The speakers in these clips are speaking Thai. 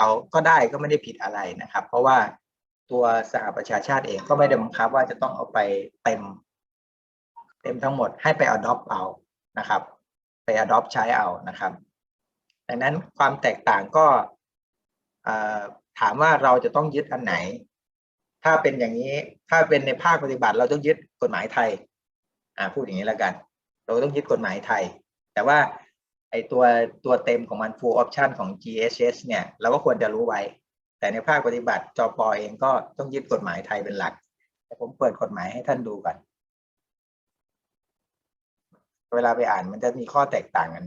เขาก็ได้ก็ไม่ได้ผิดอะไรนะครับ เพราะว่าตัวสหประชาชาติเองก็ไม่ได้บังคับว่าจะต้องเอาไปเต็ม เต็มทั้งหมดให้ไป adopt เอานะครับ ไป adopt ใช้เอานะครับดังนั้นความแตกต่างก็ถามว่าเราจะต้องยึดอันไหน ถ้าเป็นอย่างนี้ถ้าเป็นในภาคปฏิบัติ เราต้องยึดกฎหมายไทย อ่าพูดอย่างนี้แล้วกัน เราต้องยึดกฎหมายไทย แต่ว่า ไอตัวตัวเต็มของมัน full option ของ GHS เนี่ย เราก็ควรจะรู้ไว้ แต่ในภาคปฏิบัติจปอเองก็ต้องยึดกฎหมายไทยเป็นหลัก แต่ผมเปิดกฎหมายให้ท่านดูก่อน เวลาไปอ่านมันจะมีข้อแตกต่างกัน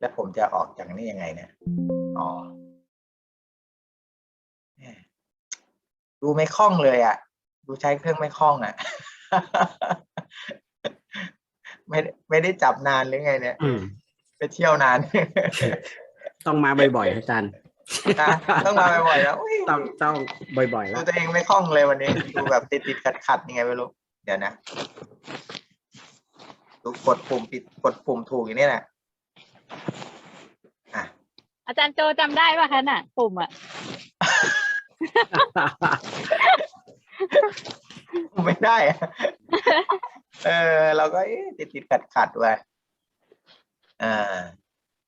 แล้วผมจะออกจากนี้ยังไงเนี่ย อ๋อดูไม่คล่องเลยอะ ดูใช้เครื่องไม่คล่องอะ ไม่ได้ไม่ได้จับนานหรือไงเนี่ยอืมไปเที่ยวนาน ต้องมาบ่อยๆอาจารย์นะต้องมาบ่อยๆแล้วอุ๊ยต้องต้องบ่อยๆดูแล้วตัวเองไม่คล่องเลยวันนี้ดูแบบติดติดขัดขัดๆยังไงไม่รู้เดี๋ยวนะดูกดปุ่มปิดกดปุ่มถูกอย่างนี้แหละอะอาจารย์โจจำได้ป่ะคะน่ะปุ่มอะไม่ได้อะ เออ เราก็ติดติดขัดขัดไว้อ่า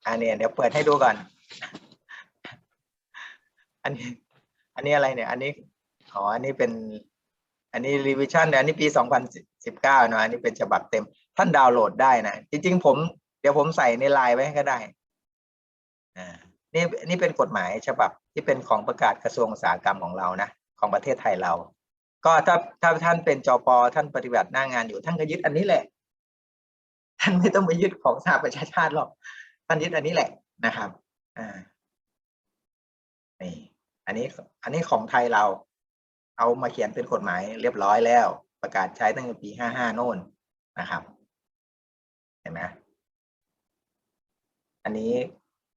อันนี้เดี๋ยวเปิดให้ดูก่อน อันนี้ อันนี้อะไรเนี่ย อันนี้อ๋ออันนี้เป็น อันนี้รีวิชั่นอันนี้ปีสองพันสิบเก้าเนอะอันนี้เป็นฉบับเต็ม ท่านดาวน์โหลดได้นะ จริง ๆ ผมเดี๋ยวผมใส่ในไลน์ไว้ให้ก็ได้ อ่า นี่นี่เป็นกฎหมายฉบับที่เป็นของประกาศกระทรวงอุตสาหกรรมของเรานะ ของประเทศไทยเรา ก็ถ้าถ้าท่านเป็นจอปท่านปฏิบัติหน้างานอยู่ ท่านก็ยึดอันนี้แหละ ท่านไม่ต้องไปยึดของสหประชาชาติหรอกท่านยึดอันนี้แหละนะครับอ่านี่อันนี้อันนี้ของไทยเรา เอามาเขียนเป็นกฎหมายเรียบร้อยแล้ว ประกาศใช้ตั้งแต่ปีห้าห้าโน่นนะครับ เห็นไหมอันนี้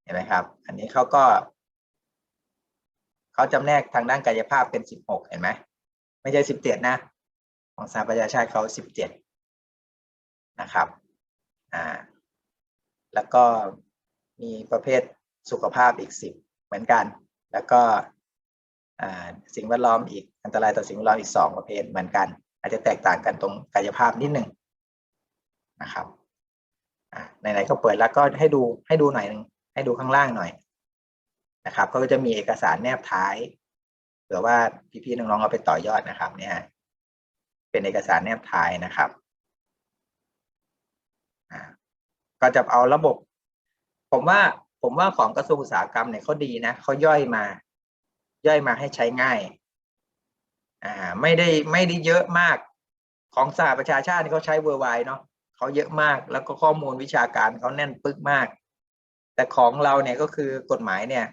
เห็นไหมครับ อันนี้เขาก็เขาจำแนกทางด้านกายภาพเป็นสิบหกเห็นไหม ไม่ใช่สิบเจ็ดนะ ของสหประชาชาติเขาสิบเจ็ดนะครับอ่าแล้วก็มีประเภทสุขภาพอีกสิบเหมือนกัน แล้วก็สิ่งแวดล้อมอีกอันตรายต่อสิ่งแวดล้อมอีกสองประเภทเหมือนกัน อาจจะแตกต่างกันตรงกายภาพนิดหนึ่งนะครับไหนๆก็เปิดแล้วก็ให้ดูให้ดูหน่อยหนึงให้ดูข้างล่างหน่อยนะครับ ก็จะมีเอกสารแนบท้าย ผื่อว่าพี่ๆน้องๆเอาไปต่อยอดนะครับ เนี่ย เป็นเอกสารแนบท้ายนะครับก็จะเอาระบบ ผมว่าผมว่าของกระทรวงอุตสาหกรรมเนี่ยเขาดีนะเขาย่อยมา ย่อยมาให้ใช้ง่าย อ่า ไม่ได้ไม่ได้เยอะมาก ของสหประชาชาติเขาใช้เวอร์ไวเนาะเขาเยอะมาก แล้วก็ข้อมูลวิชาการเขาแน่นปึกมาก แต่ของเราเนี่ยก็คือกฎหมายเนี่ย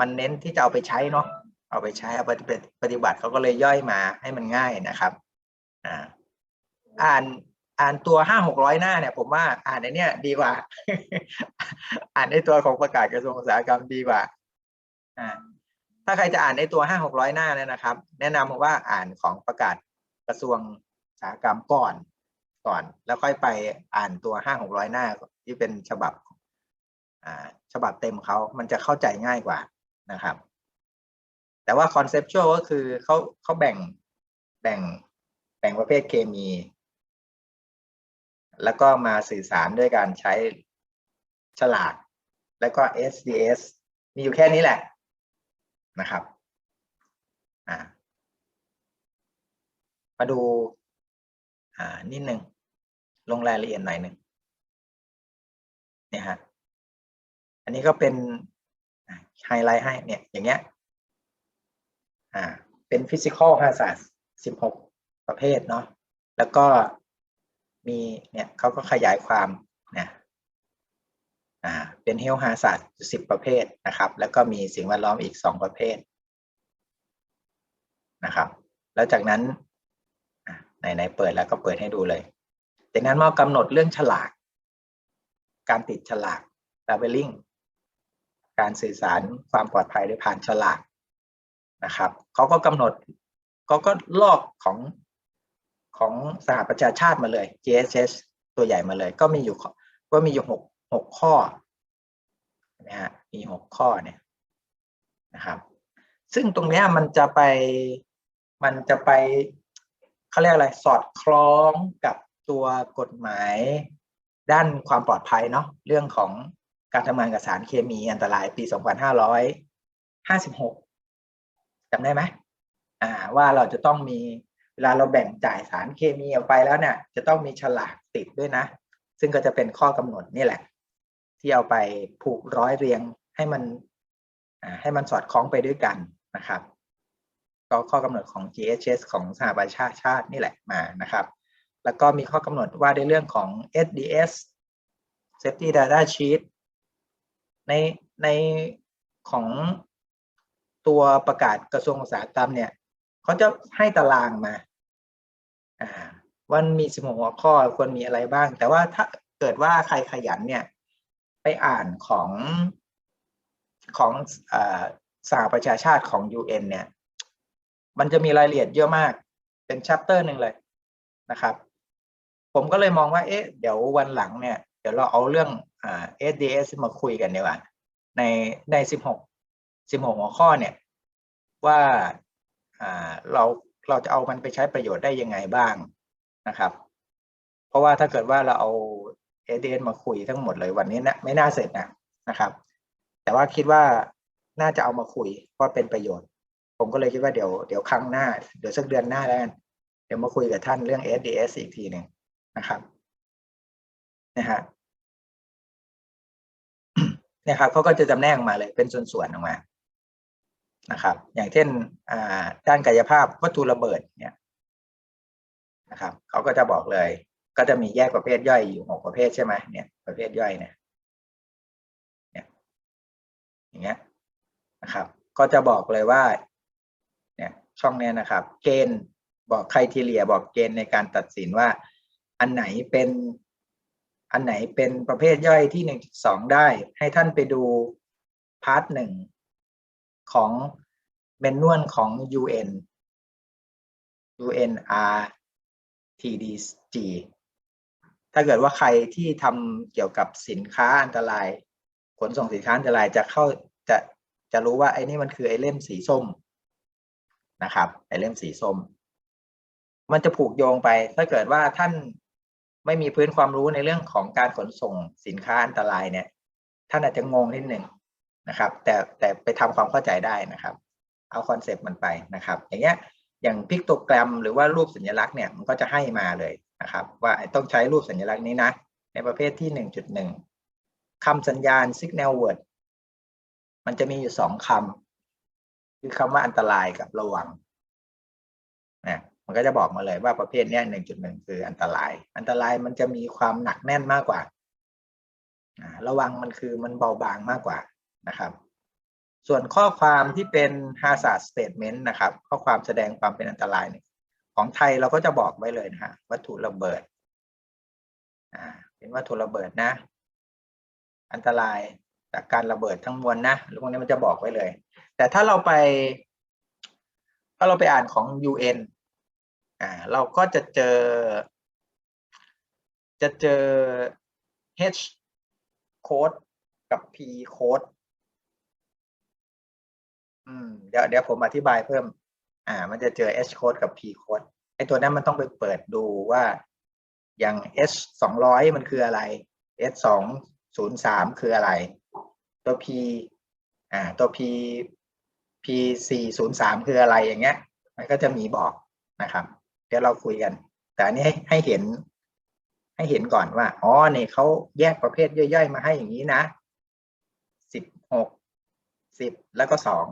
มันเน้นที่จะเอาไปใช้เนาะ เอาไปใช้เอาไปปฏิบัติเขาก็เลยย่อยมาให้มันง่ายนะครับอ่าอ่านอ่านตัวห้าหกร้อยหน้าเนี่ยผมว่าอ่านในเนี้ยดีกว่า อ่านในตัวของประกาศกระทรวงอุตสาหกรรมดีกว่าอ่าถ้าใครจะอ่านในตัวห้าหกร้อยหน้าเนี่ยนะครับ แนะนำว่าอ่านของประกาศกระทรวงอุตสาหกรรมก่อนก่อน แล้วค่อยไปอ่านตัวห้าหกร้อยหน้าที่เป็นฉบับ อ่า ฉบับเต็มเขามันจะเข้าใจง่ายกว่านะครับ แต่ว่าคอนเซปชวลก็คือเขาเขาแบ่งแบ่งแบ่งประเภทเคมี แล้วก็มาสื่อสารด้วยการใช้ฉลาก แล้วก็ SDS มีอยู่แค่นี้แหละนะครับมาดูนิดหนึ่งลงรายละเอียดหน่อยหนึ่งเนี่ยฮะอันนี้ก็เป็นไฮไลท์ให้เนี่ยอย่างเงี้ย อ่าเป็น physical hazard 16 ประเภทเนาะแล้วก็มีเนี่ยเขาก็ขยายความนะอ่าเป็น health hazard 10ประเภทนะครับ แล้วก็มีสิ่งแวดล้อมอีก2ประเภทนะครับ แล้วจากนั้นไหนๆเปิดแล้วก็เปิดให้ดูเลย จากนั้นมากำหนดเรื่องฉลาก การติดฉลาก labeling การสื่อสารความปลอดภัยด้วยผ่านฉลาก นะครับเขาก็กำหนดเขาก็ลอกของของสหประชาชาติมาเลย GSS ตัวใหญ่มาเลย ก็มีอยู่ก็มีอยู่หกหกข้อนะฮะมีหกข้อเนี่ยนะครับ ซึ่งตรงเนี้ยมันจะไปมันจะไปเขาเรียกอะไรสอดคล้องกับตัวกฎหมายด้านความปลอดภัยเนาะเรื่องของการทำงานกับสารเคมีอันตรายปี 2556 จำได้ไหมอ่าว่าเราจะต้องมีเวลาเราแบ่งจ่ายสารเคมีออกไปแล้วเนี่ย จะต้องมีฉลากติดด้วยนะ ซึ่งก็จะเป็นข้อกำหนดนี่แหละ ที่เอาไปผูกร้อยเรียงให้มันให้มันสอดคล้องไปด้วยกันนะครับ ก็ข้อกำหนดของ GHS ของสหประชาชาตินี่แหละมานะครับ แล้วก็มีข้อกำหนดว่าในเรื่องของ SDS Safety Data Sheet ในในของ ตัวประกาศกระทรวงอุตสาหกรรมเนี่ยเขาจะให้ตารางมาวันมีสิบหัวข้อควรมีอะไรบ้าง แต่ว่าถ้าเกิดว่าใครขยันเนี่ย ไปอ่านของของอสหประชาชาติของ UN เนี่ย มันจะมีรายละเอียดเยอะมาก เป็นชัปเตอร์หนึ่งเลยนะครับ ผมก็เลยมองว่า เอ๊ะ เดี๋ยววันหลังเนี่ย เดี๋ยวเราเอาเรื่องอ่า SDS มาคุยกันดีกว่าในในสิบหก สิบหกหัวข้อเนี่ยว่าเราเราจะเอามันไปใช้ประโยชน์ได้ยังไงบ้างนะครับ เพราะว่าถ้าเกิดว่าเราเอา SDS มาคุยทั้งหมดเลยวันนี้นะไม่น่าเสร็จนะนะครับ แต่ว่าคิดว่าน่าจะเอามาคุยว่าเป็นประโยชน์ ผมก็เลยคิดว่าเดี๋ยวเดี๋ยวครั้งหน้า เดี๋ยวสักเดือนหน้าแล้วกันเดี๋ยวมาคุยกับท่านเรื่อง SDS อีกทีหนึ่งนะครับนะฮะนะครับเขาก็จะจำแนกมาเลยเป็นส่วนๆออกมา นะครับ อย่างเช่นด้านกายภาพวัตถุระเบิดเนี่ยนะครับเขาก็จะบอกเลย ก็จะมีแยกประเภทย่อยอยู่หกประเภทใช่ไหมเนี่ยประเภทย่อยเนี่ยเนี่ยอย่างเงี้ยนะครับ ก็จะบอกเลยว่า เนี่ยช่องเนี้ยนะครับ เกณฑ์บอกใครทีเลียบอกเกณฑ์ในการตัดสินว่า อันไหนเป็นอันไหนเป็นประเภทย่อยที่หนึ่งสองได้ ให้ท่านไปดูพาร์ทหนึ่ง ของเมนนวลของ UN UNRTDG ถ้าเกิดว่าใครที่ทำเกี่ยวกับสินค้าอันตราย ขนส่งสินค้าอันตรายจะเข้าจะจะรู้ว่าไอ้นี่มันคือไอ้เล่มสีส้มนะครับไอ้เล่มสีส้ม มันจะผูกโยงไป ถ้าเกิดว่าท่านไม่มีพื้นความรู้ในเรื่องของการขนส่งสินค้าอันตรายเนี่ย ท่านอาจจะงงนิดหนึ่ง นะครับ แต่แต่ไปทำความเข้าใจได้นะครับ เอาคอนเซปต์มันไปนะครับ อย่างเงี้ยอย่างพิกโตแกรมหรือว่ารูปสัญลักษณ์เนี่ยมันก็จะให้มาเลยนะครับ ว่าต้องใช้รูปสัญลักษณ์นี้นะ ในประเภทที่หนึ่งจุดหนึ่งคำสัญญาณ signal word มันจะมีอยู่สองคำคือคำว่าอันตรายกับระวังนะมันก็จะบอกมาเลยว่าประเภทนี้หนึ่งจุดหนึ่งคืออันตราย อันตรายมันจะมีความหนักแน่นมากกว่าอ่าระวังมันคือมันเบาบางมากกว่า นะครับ ส่วนข้อความที่เป็น hazard statement นะครับ ข้อความแสดงความเป็นอันตรายเนี่ยของไทยเราก็จะบอกไว้เลยนะฮะวัตถุระเบิดอ่าเป็นวัตถุระเบิดนะ อันตรายจากการระเบิดทั้งมวลนะหรือพวกนี้มันจะบอกไว้เลย แต่ถ้าเราไป ถ้าเราไปอ่านของ UN อ่าเราก็จะเจอ จะเจอ H code กับ P code อืมเดี๋ยวเดี๋ยวผมอธิบายเพิ่ม อ่า มันจะเจอ H code กับ P code ไอตัวนั้นมันต้องไปเปิดดูว่าอย่าง H สองร้อยมันคืออะไร H สองศูนย์สามคืออะไร ตัว P อ่า ตัว P P สี่ศูนย์สามคืออะไรอย่างเงี้ย มันก็จะมีบอกนะครับ เดี๋ยวเราคุยกัน แต่อันนี้ให้ให้เห็น ให้เห็นก่อนว่าอ๋อเนี่ยเขาแยกประเภทย่อยๆ มาให้อย่างนี้นะสิบหกสิบแล้วก็สอง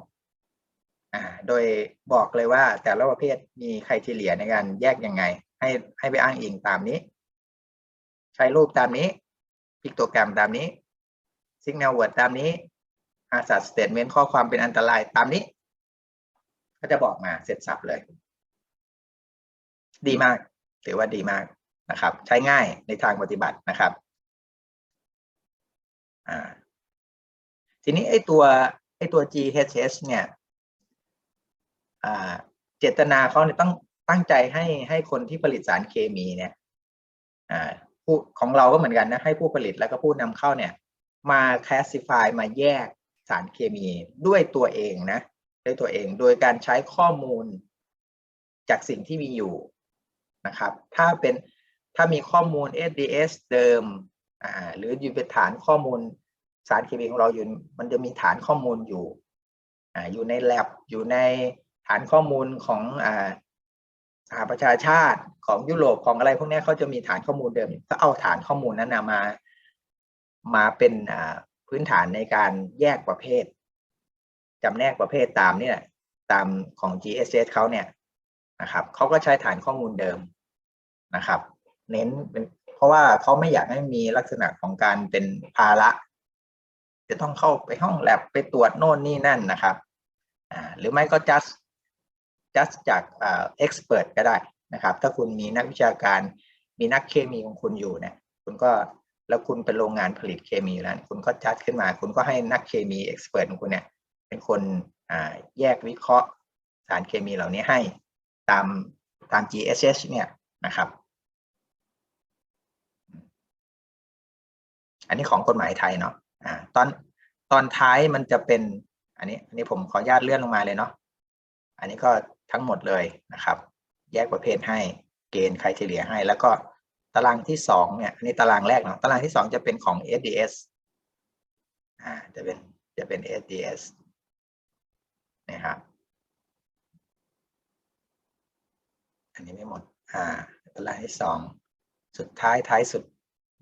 อ่าโดยบอกเลยว่าแต่ละประเภทมีใครทีเลียในการแยกยังไง ให้ให้ไปอ้างอิงตามนี้ ใช้รูปตามนี้ พิกโตแกรมตามนี้ Signal Word ตามนี้ Hazard Statement ข้อความเป็นอันตรายตามนี้ ก็จะบอกมาเสร็จสับเลย ดีมาก ถือว่าดีมากนะครับ ใช้ง่ายในทางปฏิบัตินะครับอ่าทีนี้ไอ้ตัวไอ้ตัว GHS เนี่ย เจตนาเขาเนี่ยต้องตั้งใจให้ให้คนที่ผลิตสารเคมีเนี่ยผู้ของเราก็เหมือนกันนะให้ผู้ผลิตแล้วก็ผู้นำเข้าเนี่ย มา classify มาแยกสารเคมีด้วยตัวเองนะด้วยตัวเองโดยการใช้ข้อมูลจากสิ่งที่มีอยู่นะครับ ถ้าเป็นถ้ามีข้อมูล SDS เดิมอ่าหรืออยู่เป็นฐานข้อมูลสารเคมีของเราอยู่มันจะมีฐานข้อมูลอยู่อ่าอยู่ใน lab อยู่ใน ฐานข้อมูลของอ่าสหประชาชาติของยุโรปของอะไรพวกนี้เขาจะมีฐานข้อมูลเดิม ก็เอาฐานข้อมูลนั้นนะมา มาเป็นอ่าพื้นฐานในการแยกประเภทจำแนกประเภทตามเนี่ยตามของ GSS เขาเนี่ยนะครับเขาก็ใช้ฐานข้อมูลเดิมนะครับ เน้นเป็นเพราะว่าเขาไม่อยากให้มีลักษณะของการเป็นภาระ จะต้องเข้าไปห้องแลบไปตรวจโน่นนี่นั่นนะครับ อ่าหรือไม่ก็ just just จากเอ่า expert ก็ได้นะครับ ถ้าคุณมีนักวิชาการมีนักเคมีของคุณอยู่เนี่ยคุณก็แล้วคุณเป็นโรงงานผลิตเคมีแล้วคุณก็จัดขึ้นมา คุณก็ให้นักเคมีเอ็กซ์เพรสของคุณเนี่ยเป็นคนอ่าแยกวิเคราะห์สารเคมีเหล่านี้ให้ตามตาม GSH เนี่ยนะครับ อันนี้ของกฎหมายไทยเนาะอ่าตอนตอนท้ายมันจะเป็น อันนี้ อันนี้ผมขออนุญาตเลื่อนลงมาเลยเนาะอันนี้ก็ ทั้งหมดเลยนะครับ แยกประเภทให้เกณฑ์ใครเฉลี่ยให้ แล้วก็ตารางที่สองเนี่ยอันนี้ตารางแรกเนาะตารางที่สองจะเป็นของ SDS อ่าจะเป็นจะเป็น SDS นะครับอันนี้ไม่หมดอ่าตารางที่สองสุดท้ายท้ายสุด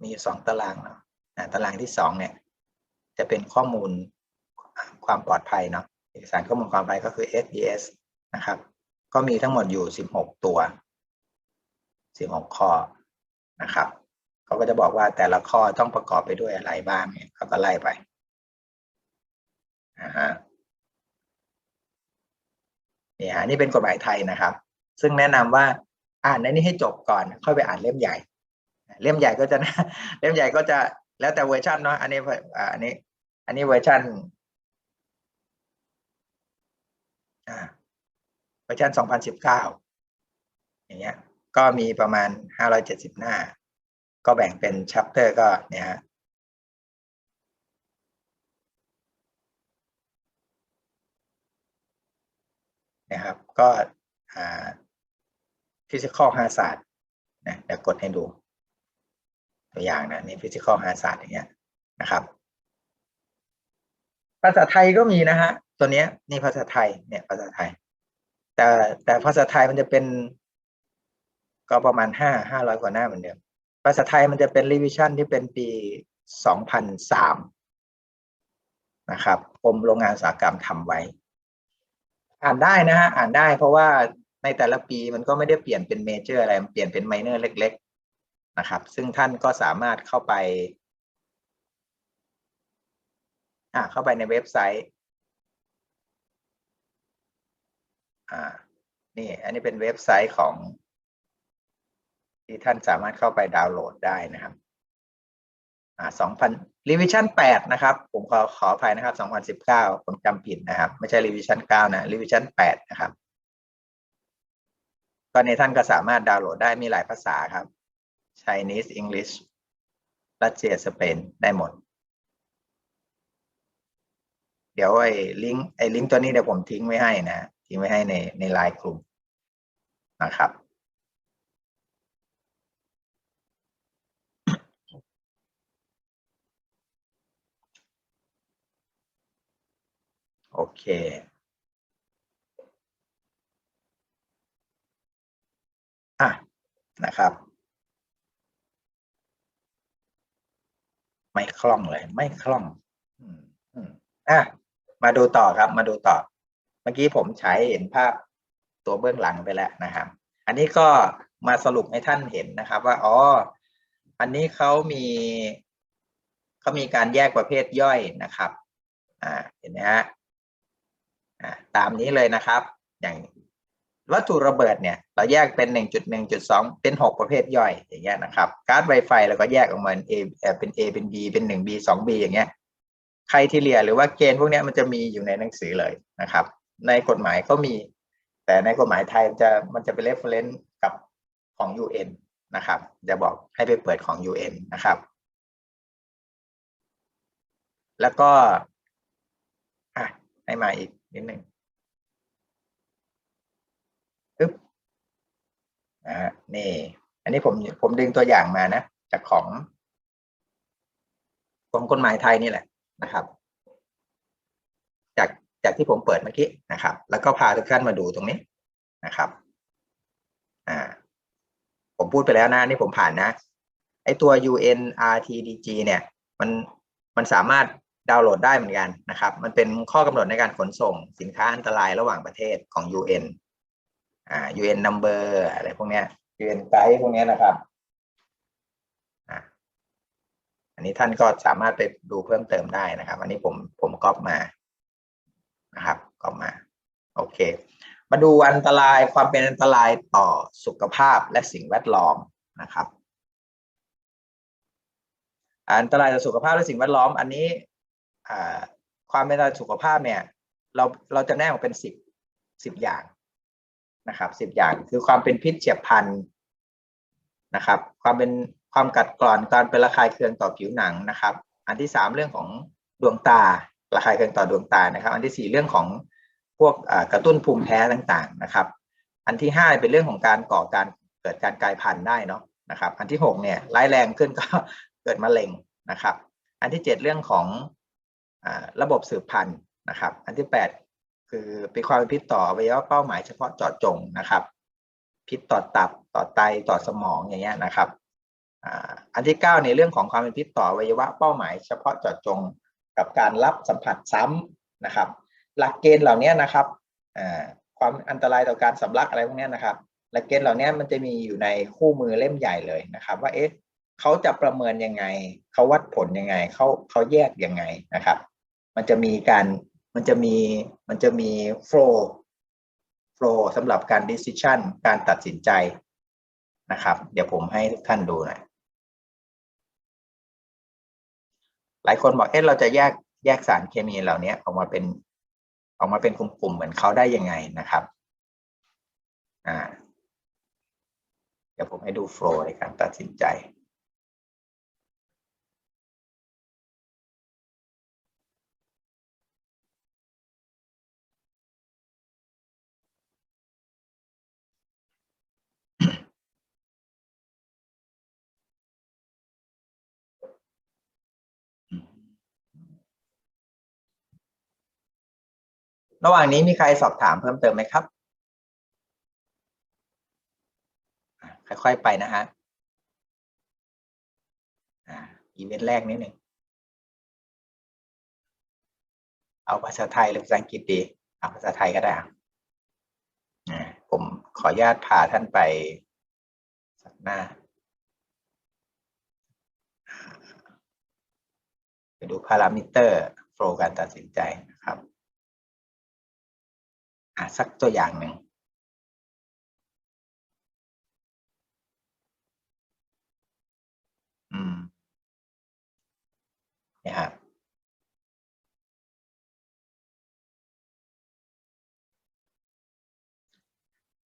มีอยู่สองตารางเนาะอ่าตารางที่สองเนี่ยจะเป็นข้อมูลความปลอดภัยเนาะเอกสารข้อมูลความปลอดภัยก็คือ SDS นะครับ ก็มีทั้งหมดอยู่สิบหกตัวสิบหกข้อนะครับเขาก็จะบอกว่าแต่ละข้อต้องประกอบไปด้วยอะไรบ้างเนี่ยเขาก็ไล่ไปนะฮะนี่ฮะนี่เป็นกฎหมายไทยนะครับ ซึ่งแนะนำว่าอ่านในนี้ให้จบก่อน ค่อยไปอ่านเล่มใหญ่ เล่มใหญ่ก็จะเล่มใหญ่ก็จะแล้วแต่เวอร์ชันเนาะอันนี้อันนี้ อันนี้เวอร์ชันอ่า วอร์ชัน2019 อย่างเงี้ย ก็มีประมาณ 570 หน้า ก็แบ่งเป็นชัปเตอร์ก็เนี่ยฮะนะครับ ก็อ่า physical hazard นะเดี๋ยวกดให้ดูตัวอย่างนะนี่ physical hazard อย่างเงี้ยนะครับ ภาษาไทยก็มีนะฮะ ตัวเนี้ยนี่ภาษาไทยเนี่ยภาษาไทย แต่แต่ภาษาไทยมันจะเป็นก็ประมาณห้าห้าร้อยกว่าหน้าเหมือนเดิมภาษาไทยมันจะเป็นรีวิชั่นที่เป็นปีสองพันสามนะครับกรมโรงงานอุตสาหกรรมทำไว้ อ่านได้นะฮะอ่านได้เพราะว่าในแต่ละปีมันก็ไม่ได้เปลี่ยนเป็นเมเจอร์อะไร มันเปลี่ยนเป็นไมเนอร์เล็ก ๆ นะครับ ซึ่งท่านก็สามารถเข้าไป อ่าเข้าไปในเว็บไซต์ อ่า นี่ อันนี้เป็นเว็บไซต์ของ ที่ท่านสามารถเข้าไปดาวน์โหลดได้นะครับ อ่าสองพันรีวิชั่นแปดนะครับ ผมขอขออภัยนะครับสองพันสิบเก้าผมจำผิดนะครับ ไม่ใช่รีวิชั่นเก้านะรีวิชั่นแปดนะครับก็ในท่านก็สามารถดาวน์โหลดได้มีหลายภาษาครับ Chinese English รัสเซียสเปนได้หมด เดี๋ยวไอ้ลิงก์ไอ้ลิงก์ตัวนี้เดี๋ยวผมทิ้งไว้ให้นะ ทิ้งไว้ให้ในในไลน์กลุ่มนะครับโอเค อะ นะครับ ไม่คล่องเลย ไม่คล่อง อะ มาดูต่อครับ มาดูต่อ เมื่อกี้ผมใช้เห็นภาพตัวเบื้องหลังไปแล้วนะครับ อันนี้ก็มาสรุปให้ท่านเห็นนะครับว่าอ๋ออันนี้เขามีเขามีการแยกประเภทย่อยนะครับอ่าเห็นไหมฮะอ่าตามนี้เลยนะครับ อย่างวัตถุระเบิดเนี่ย เราแยกเป็นหนึ่งจุดหนึ่งจุดสองเป็นหกประเภทย่อยอย่างเงี้ยนะครับ การ์ดไวไฟเราก็แยกออกมาเป็น A เอ่อเป็น A เป็น B เป็นหนึ่ง B สอง B อย่างเงี้ยใครที่เรียนหรือว่าเกณฑ์พวกนี้มันจะมีอยู่ในหนังสือเลยนะครับ ในกฎหมายก็มี แต่ในกฎหมายไทยจะมันจะเป็น reference กับของ UN นะครับจะบอกให้ไปเปิดของ UN นะครับ แล้วก็อะให้มาอีกนิดหนึ่งปึ๊บนะฮะนี่ อันนี้ผมผมดึงตัวอย่างมานะ จากของของกฎหมายไทยนี่แหละนะครับ จากที่ผมเปิดเมื่อกี้นะครับ แล้วก็พาทุกท่านมาดูตรงนี้นะครับ อ่า ผมพูดไปแล้วนะนี่ผมผ่านนะ ไอตัว UNRTDG เนี่ย มันมันสามารถดาวน์โหลดได้เหมือนกันนะครับ มันเป็นข้อกำหนดในการขนส่งสินค้าอันตรายระหว่างประเทศของ UN อ่า UN number อะไรพวกเนี้ย UN guide พวกเนี้ยนะครับอันนี้ท่านก็สามารถไปดูเพิ่มเติมได้นะครับ อันนี้ผมผมก๊อปมา นะครับก๊อปมาโอเค มาดูอันตรายความเป็นอันตรายต่อสุขภาพและสิ่งแวดล้อมนะครับ อันตรายต่อสุขภาพและสิ่งแวดล้อม อันนี้ความเป็นอันตรายสุขภาพเนี่ย เราเราจะแนกออกเป็นสิบสิบอย่างนะครับสิบอย่างคือความเป็นพิษเฉียบพลันนะครับ ความเป็นความกัดกร่อนการเป็นระคายเคืองต่อผิวหนังนะครับ อันที่สามเรื่องของดวงตา ระคายเคืองต่อดวงตานะครับ อันที่สี่เรื่องของพวกกระตุ้นภูมิแพ้ต่างๆนะครับ อันที่ห้าเป็นเรื่องของการก่อการเกิดการกลายพันธุ์ได้เนาะนะครับ อันที่หกเนี่ยร้ายแรงขึ้นก็เกิดมะเร็งนะครับ อันที่เจ็ดเรื่องของอระบบสืบพันธุ์นะครับ อันที่แปดคือเป็นความพิษต่ออวัยวะเป้าหมายเฉพาะเจาะจงนะครับ พิษต่อตับต่อไตต่อสมองอย่างเงี้ยนะครับอันที่เก้าในเรื่องของความเป็นพิษต่ออวัยวะเป้าหมายเฉพาะเจาะจง กับการรับสัมผัสซ้ำนะครับ หลักเกณฑ์เหล่านี้นะครับความอันตรายต่อการสำลักอะไรพวกนี้นะครับ หลักเกณฑ์เหล่านี้มันจะมีอยู่ในคู่มือเล่มใหญ่เลยนะครับ ว่าเอ๊ะเขาจะประเมินยังไงเขาวัดผลยังไงเขาเขาแยกยังไงนะครับ มันจะมีการมันจะมีมันจะมี flow flow สำหรับการ decision การตัดสินใจนะครับ เดี๋ยวผมให้ทุกท่านดูหน่อย หลายคนบอกเอ๊ะเราจะแยกแยกสารเคมีเหล่านี้ออกมาเป็นออกมาเป็นกลุ่มๆเหมือนเขาได้ยังไงนะครับอ่าเดี๋ยวผมให้ดูโฟล์ในการตัดสินใจ ระหว่างนี้มีใครสอบถามเพิ่มเติมไหมครับ ค่อยๆไปนะฮะอ่าอีเวนต์แรกนิดหนึ่งเอาภาษาไทยหรือภาษาอังกฤษดีเอาภาษาไทยก็ได้ผมขออนุญาตพาท่านไปสักหน้า ไปดูพารามิเตอร์โฟล์การตัดสินใจนะครับ อะสักตัวอย่างหนึ่งอืมนี่ครับ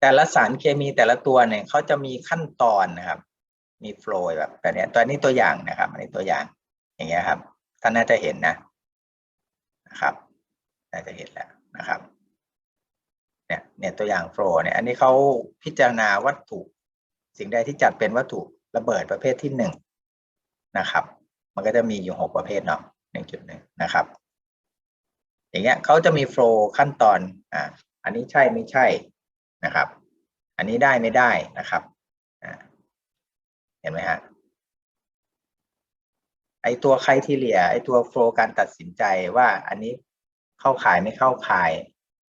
แต่ละสารเคมีแต่ละตัวเนี่ยเขาจะมีขั้นตอนนะครับ มีโฟล์แบบแบบนี้ตัวนี้ตัวอย่างนะครับ อันนี้ตัวอย่าง อย่างเงี้ยครับท่านน่าจะเห็นนะนะครับ น่าจะเห็นแล้วนะครับ เนี่ยเนี่ยตัวอย่างโฟล์เนี่ยอันนี้เขาพิจารณาวัตถุ สิ่งใดที่จัดเป็นวัตถุระเบิดประเภทที่หนึ่งนะครับ มันก็จะมีอยู่หกประเภทเนาะหนึ่งจุดหนึ่งนะครับ อย่างเงี้ยเขาจะมีโฟล์ขั้นตอนอ่าอันนี้ใช่ไม่ใช่นะครับ อันนี้ได้ไม่ได้นะครับอ่าเห็นไหมฮะไอตัวใครที่เหลียไอตัวโฟล์การตัดสินใจว่าอันนี้เข้าข่ายไม่เข้าข่าย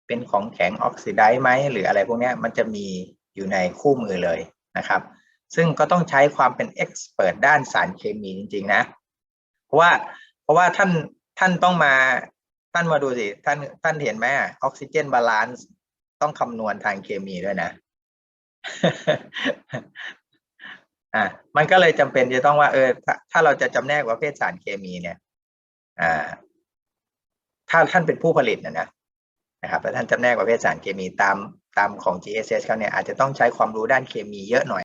เป็นของแข็งออกซิไดซ์ไหมหรืออะไรพวกนี้มันจะมีอยู่ในคู่มือเลยนะครับ ซึ่งก็ต้องใช้ความเป็นเอ็กซ์เพรสด้านสารเคมีจริง ๆ นะ เพราะว่าเพราะว่าท่านท่านต้องมาท่านมาดูสิท่านท่านเห็นไหมออกซิเจนบาลานซ์ต้องคำนวณทางเคมีด้วยนะอ่ามันก็เลยจำเป็นจะต้องว่าเออถ้าถ้าเราจะจำแนกประเภทสารเคมีเนี่ย อ่า ถ้าท่านเป็นผู้ผลิตนะนะ นะครับ แล้วท่านจำแนกประเภทสารเคมีตามตามของ GSS เขาเนี่ยอาจจะต้องใช้ความรู้ด้านเคมีเยอะหน่อย